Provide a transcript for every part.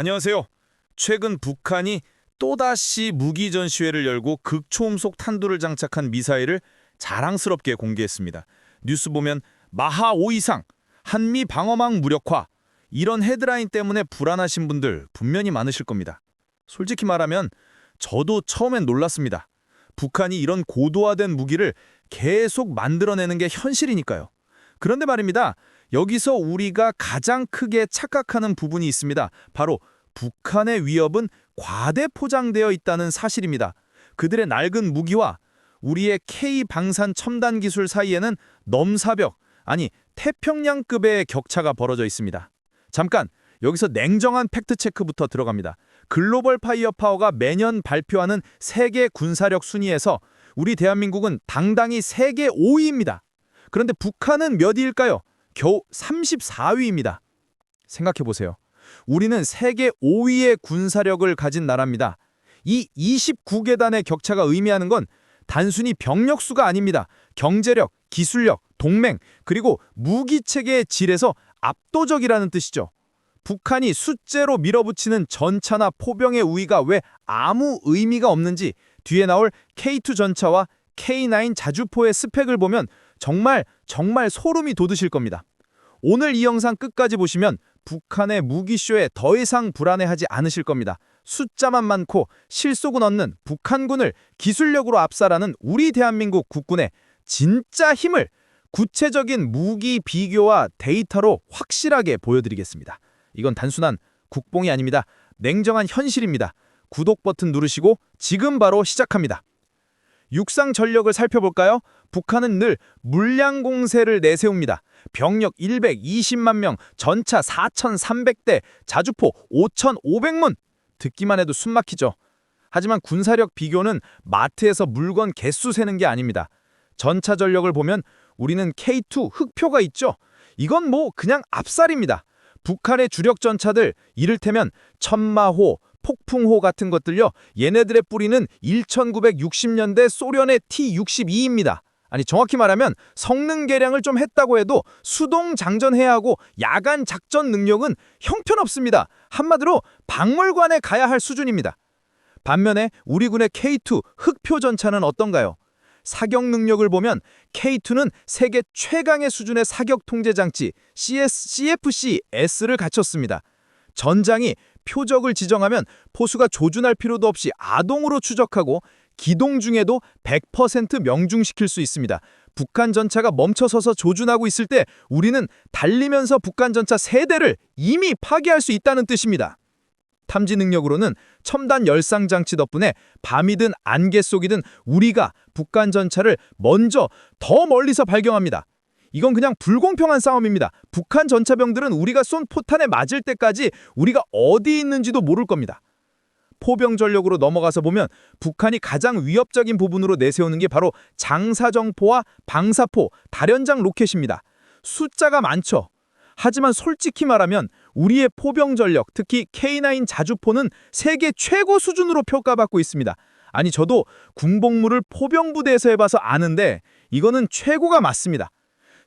안녕하세요. 최근 북한이 또다시 무기 전시회를 열고 극초음속 탄두를 장착한 미사일을 자랑스럽게 공개했습니다. 뉴스 보면 마하 5 이상, 한미 방어망 무력화 이런 헤드라인 때문에 불안하신 분들 분명히 많으실 겁니다. 솔직히 말하면 저도 처음엔 놀랐습니다. 북한이 이런 고도화된 무기를 계속 만들어내는 게 현실이니까요. 그런데 말입니다. 여기서 우리가 가장 크게 착각하는 부분이 있습니다. 바로 북한의 위협은 과대 포장되어 있다는 사실입니다. 그들의 낡은 무기와 우리의 K 방산 첨단 기술 사이에는 넘사벽, 아니 태평양급의 격차가 벌어져 있습니다. 잠깐 여기서 냉정한 팩트 체크부터 들어갑니다. 글로벌 파이어 파워가 매년 발표하는 세계 군사력 순위에서 우리 대한민국은 당당히 세계 5위입니다. 그런데 북한은 몇 위일까요? 겨우 34위입니다. 생각해 보세요. 우리는 세계 5위의 군사력을 가진 나라입니다. 이 29계단의 격차가 의미하는 건 단순히 병력 수가 아닙니다. 경제력, 기술력, 동맹, 그리고 무기 체계의 질에서 압도적이라는 뜻이죠. 북한이 숫제로 밀어붙이는 전차나 포병의 우위가 왜 아무 의미가 없는지 뒤에 나올 K2 전차와 K9 자주포의 스펙을 보면 정말 정말 소름이 돋으실 겁니다. 오늘 이 영상 끝까지 보시면 북한의 무기쇼에 더 이상 불안해하지 않으실 겁니다. 숫자만 많고 실속은 없는 북한군을 기술력으로 압살하는 우리 대한민국 국군의 진짜 힘을 구체적인 무기 비교와 데이터로 확실하게 보여드리겠습니다. 이건 단순한 국뽕이 아닙니다. 냉정한 현실입니다. 구독 버튼 누르시고 지금 바로 시작합니다. 육상 전력을 살펴볼까요? 북한은 늘 물량 공세를 내세웁니다. 병력 120만 명, 전차 4,300대, 자주포 5,500문. 듣기만 해도 숨막히죠. 하지만 군사력 비교는 마트에서 물건 개수 세는 게 아닙니다. 전차 전력을 보면 우리는 K2 흑표가 있죠. 이건 뭐 그냥 압살입니다. 북한의 주력 전차들 이를테면 천마호, 폭풍호 같은 것들요. 얘네들의 뿌리는 1960년대 소련의 T-62입니다. 아니 정확히 말하면 성능 개량을 좀 했다고 해도 수동 장전해야 하고 야간 작전 능력은 형편없습니다. 한마디로 박물관에 가야 할 수준입니다. 반면에 우리 군의 K2 흑표 전차는 어떤가요? 사격 능력을 보면 K2는 세계 최강의 수준의 사격 통제 장치 CS, CFC-S를 갖췄습니다. 전장이 표적을 지정하면 포수가 조준할 필요도 없이 아동으로 추적하고 기동 중에도 100% 명중시킬 수 있습니다. 북한 전차가 멈춰서서 조준하고 있을 때 우리는 달리면서 북한 전차 세대를 이미 파괴할 수 있다는 뜻입니다. 탐지 능력으로는 첨단 열상 장치 덕분에 밤이든 안개 속이든 우리가 북한 전차를 먼저 더 멀리서 발견합니다. 이건 그냥 불공평한 싸움입니다. 북한 전차병들은 우리가 쏜 포탄에 맞을 때까지 우리가 어디 있는지도 모를 겁니다. 포병 전력으로 넘어가서 보면 북한이 가장 위협적인 부분으로 내세우는 게 바로 장사정포와 방사포, 다련장 로켓입니다. 숫자가 많죠. 하지만 솔직히 말하면 우리의 포병 전력, 특히 K9 자주포는 세계 최고 수준으로 평가받고 있습니다. 아니 저도 군복무를 포병부대에서 해봐서 아는데 이거는 최고가 맞습니다.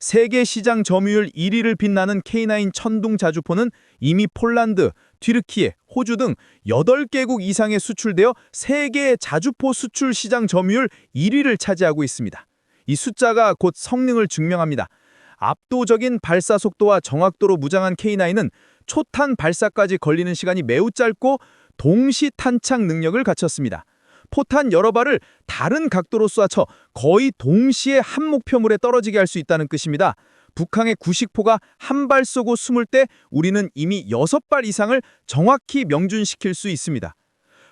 세계 시장 점유율 1위를 빛나는 K9 천둥 자주포는 이미 폴란드, 튀르키예, 호주 등 8개국 이상에 수출되어 세계 자주포 수출 시장 점유율 1위를 차지하고 있습니다. 이 숫자가 곧 성능을 증명합니다. 압도적인 발사 속도와 정확도로 무장한 K9은 초탄 발사까지 걸리는 시간이 매우 짧고 동시 탄착 능력을 갖췄습니다. 포탄 여러 발을 다른 각도로 쏴쳐 거의 동시에 한 목표물에 떨어지게 할 수 있다는 뜻입니다. 북한의 구식포가 한 발 쏘고 숨을 때 우리는 이미 여섯 발 이상을 정확히 명준시킬 수 있습니다.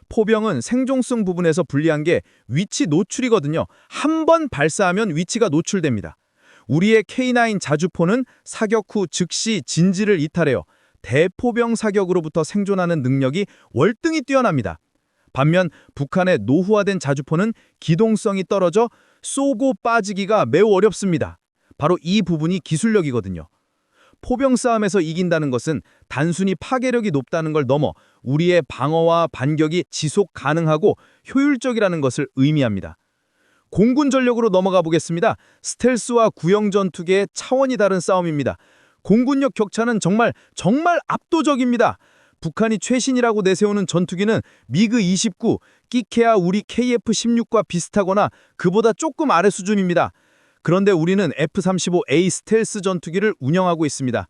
포병은 생존성 부분에서 불리한 게 위치 노출이거든요. 한 번 발사하면 위치가 노출됩니다. 우리의 K9 자주포는 사격 후 즉시 진지를 이탈해요. 대포병 사격으로부터 생존하는 능력이 월등히 뛰어납니다. 반면 북한의 노후화된 자주포는 기동성이 떨어져 쏘고 빠지기가 매우 어렵습니다. 바로 이 부분이 기술력이거든요. 포병 싸움에서 이긴다는 것은 단순히 파괴력이 높다는 걸 넘어 우리의 방어와 반격이 지속 가능하고 효율적이라는 것을 의미합니다. 공군 전력으로 넘어가 보겠습니다. 스텔스와 구형 전투계의 차원이 다른 싸움입니다. 공군력 격차는 정말 정말 압도적입니다. 북한이 최신이라고 내세우는 전투기는 미그-29, 끼케아 우리 KF-16과 비슷하거나 그보다 조금 아래 수준입니다. 그런데 우리는 F-35A 스텔스 전투기를 운영하고 있습니다.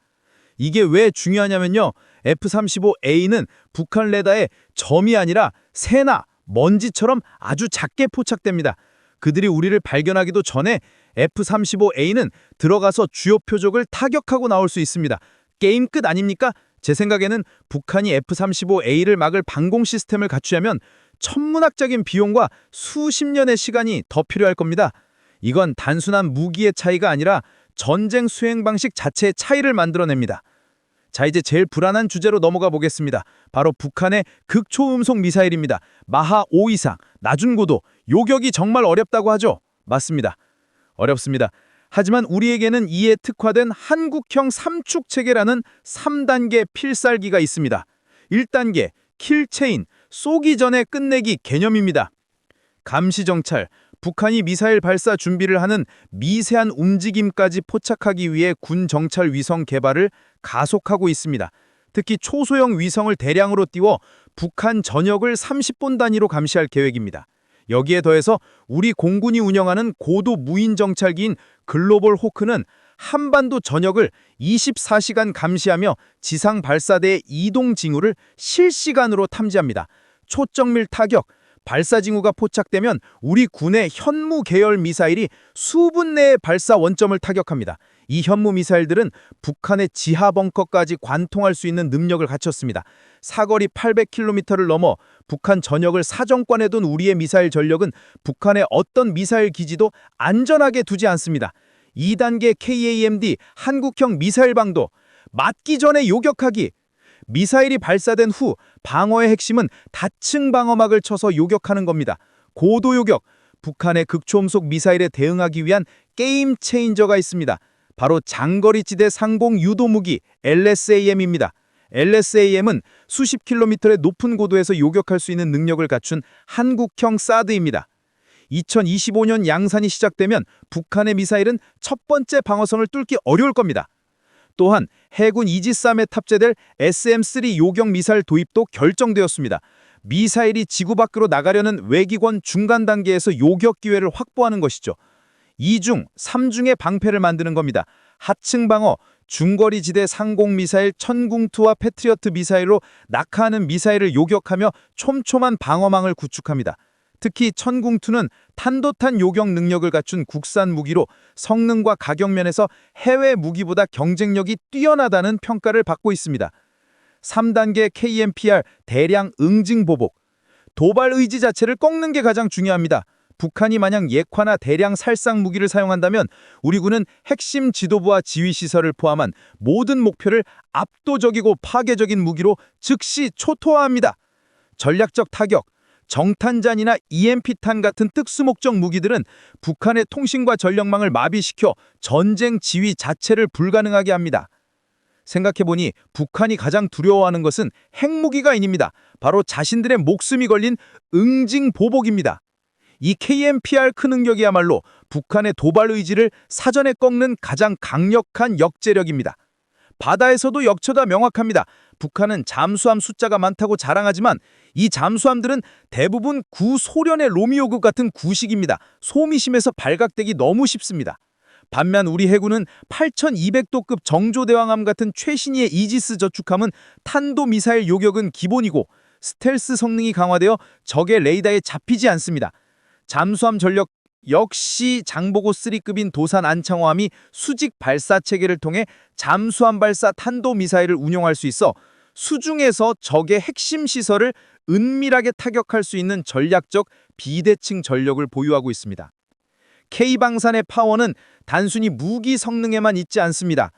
이게 왜 중요하냐면요. F-35A는 북한 레다에 점이 아니라 새나 먼지처럼 아주 작게 포착됩니다. 그들이 우리를 발견하기도 전에 F-35A는 들어가서 주요 표적을 타격하고 나올 수 있습니다. 게임 끝 아닙니까? 제 생각에는 북한이 F-35A를 막을 방공 시스템을 갖추려면 천문학적인 비용과 수십 년의 시간이 더 필요할 겁니다. 이건 단순한 무기의 차이가 아니라 전쟁 수행 방식 자체의 차이를 만들어냅니다. 자, 이제 제일 불안한 주제로 넘어가 보겠습니다. 바로 북한의 극초음속 미사일입니다. 마하 5 이상, 낮은 고도, 요격이 정말 어렵다고 하죠? 맞습니다. 어렵습니다. 하지만 우리에게는 이에 특화된 한국형 삼축 체계라는 3단계 필살기가 있습니다. 1단계, 킬체인, 쏘기 전에 끝내기 개념입니다. 감시 정찰, 북한이 미사일 발사 준비를 하는 미세한 움직임까지 포착하기 위해 군 정찰 위성 개발을 가속하고 있습니다. 특히 초소형 위성을 대량으로 띄워 북한 전역을 30분 단위로 감시할 계획입니다. 여기에 더해서 우리 공군이 운영하는 고도 무인 정찰기인 글로벌 호크는 한반도 전역을 24시간 감시하며 지상 발사대의 이동 징후를 실시간으로 탐지합니다. 초정밀 타격, 발사 징후가 포착되면 우리 군의 현무 계열 미사일이 수분 내에 발사 원점을 타격합니다. 이 현무 미사일들은 북한의 지하 벙커까지 관통할 수 있는 능력을 갖췄습니다. 사거리 800km를 넘어 북한 전역을 사정권에 둔 우리의 미사일 전력은 북한의 어떤 미사일 기지도 안전하게 두지 않습니다. 2단계 KAMD 한국형 미사일 방도 맞기 전에 요격하기 미사일이 발사된 후 방어의 핵심은 다층 방어막을 쳐서 요격하는 겁니다. 고도 요격, 북한의 극초음속 미사일에 대응하기 위한 게임 체인저가 있습니다. 바로 장거리 지대 상공 유도 무기 LSAM입니다. LSAM은 수십 킬로미터의 높은 고도에서 요격할 수 있는 능력을 갖춘 한국형 사드입니다. 2025년 양산이 시작되면 북한의 미사일은 첫 번째 방어선을 뚫기 어려울 겁니다. 또한 해군 이지스함에 탑재될 SM-3 요격 미사일 도입도 결정되었습니다. 미사일이 지구 밖으로 나가려는 외기권 중간 단계에서 요격 기회를 확보하는 것이죠. 2중, 3중의 방패를 만드는 겁니다. 하층 방어, 중거리 지대 상공 미사일 천궁투와 패트리어트 미사일로 낙하하는 미사일을 요격하며 촘촘한 방어망을 구축합니다. 특히 천궁투는 탄도탄 요격 능력을 갖춘 국산 무기로 성능과 가격 면에서 해외 무기보다 경쟁력이 뛰어나다는 평가를 받고 있습니다. 3단계 KMPR 대량 응징 보복. 도발 의지 자체를 꺾는 게 가장 중요합니다. 북한이 만약 예화나 대량 살상 무기를 사용한다면 우리 군은 핵심 지도부와 지휘 시설을 포함한 모든 목표를 압도적이고 파괴적인 무기로 즉시 초토화합니다. 전략적 타격, 정탄잔이나 EMP탄 같은 특수목적 무기들은 북한의 통신과 전력망을 마비시켜 전쟁 지휘 자체를 불가능하게 합니다. 생각해보니 북한이 가장 두려워하는 것은 핵무기가 아닙니다. 바로 자신들의 목숨이 걸린 응징 보복입니다. 이 KMPR 큰 능력이야말로 북한의 도발 의지를 사전에 꺾는 가장 강력한 역제력입니다. 바다에서도 역처가 명확합니다. 북한은 잠수함 숫자가 많다고 자랑하지만 이 잠수함들은 대부분 구소련의 로미오급 같은 구식입니다. 소미심에서 발각되기 너무 쉽습니다. 반면 우리 해군은 8200도급 정조대왕함 같은 최신의 이지스 저축함은 탄도미사일 요격은 기본이고 스텔스 성능이 강화되어 적의 레이더에 잡히지 않습니다. 잠수함 전력 역시 장보고 3급인 도산 안창호함이 수직 발사 체계를 통해 잠수함 발사 탄도 미사일을 운용할 수 있어 수중에서 적의 핵심 시설을 은밀하게 타격할 수 있는 전략적 비대칭 전력을 보유하고 있습니다. K방산의 파워는 단순히 무기 성능에만 있지 않습니다.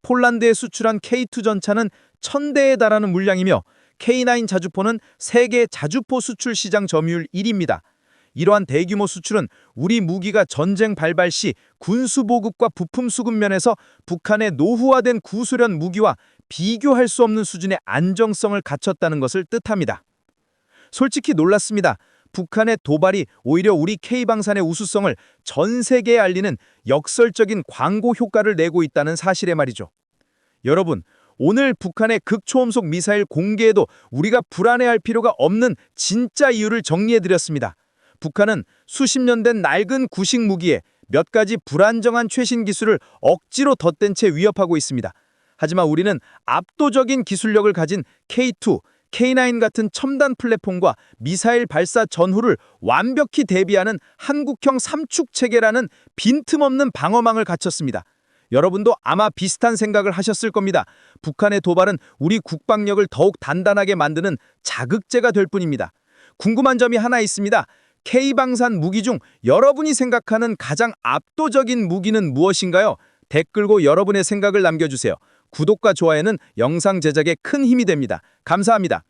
폴란드에 수출한 K2 전차는 1000대에 달하는 물량이며 K9 자주포는 세계 자주포 수출 시장 점유율 1위입니다. 이러한 대규모 수출은 우리 무기가 전쟁 발발 시 군수 보급과 부품 수급 면에서 북한의 노후화된 구소련 무기와 비교할 수 없는 수준의 안정성을 갖췄다는 것을 뜻합니다. 솔직히 놀랐습니다. 북한의 도발이 오히려 우리 K방산의 우수성을 전 세계에 알리는 역설적인 광고 효과를 내고 있다는 사실에 말이죠. 여러분, 오늘 북한의 극초음속 미사일 공개에도 우리가 불안해할 필요가 없는 진짜 이유를 정리해드렸습니다. 북한은 수십 년 된 낡은 구식 무기에 몇 가지 불안정한 최신 기술을 억지로 덧댄 채 위협하고 있습니다. 하지만 우리는 압도적인 기술력을 가진 K2, K9 같은 첨단 플랫폼과 미사일 발사 전후를 완벽히 대비하는 한국형 삼축 체계라는 빈틈없는 방어망을 갖췄습니다. 여러분도 아마 비슷한 생각을 하셨을 겁니다. 북한의 도발은 우리 국방력을 더욱 단단하게 만드는 자극제가 될 뿐입니다. 궁금한 점이 하나 있습니다. K방산 무기 중 여러분이 생각하는 가장 압도적인 무기는 무엇인가요? 댓글고 여러분의 생각을 남겨주세요. 구독과 좋아요는 영상 제작에 큰 힘이 됩니다. 감사합니다.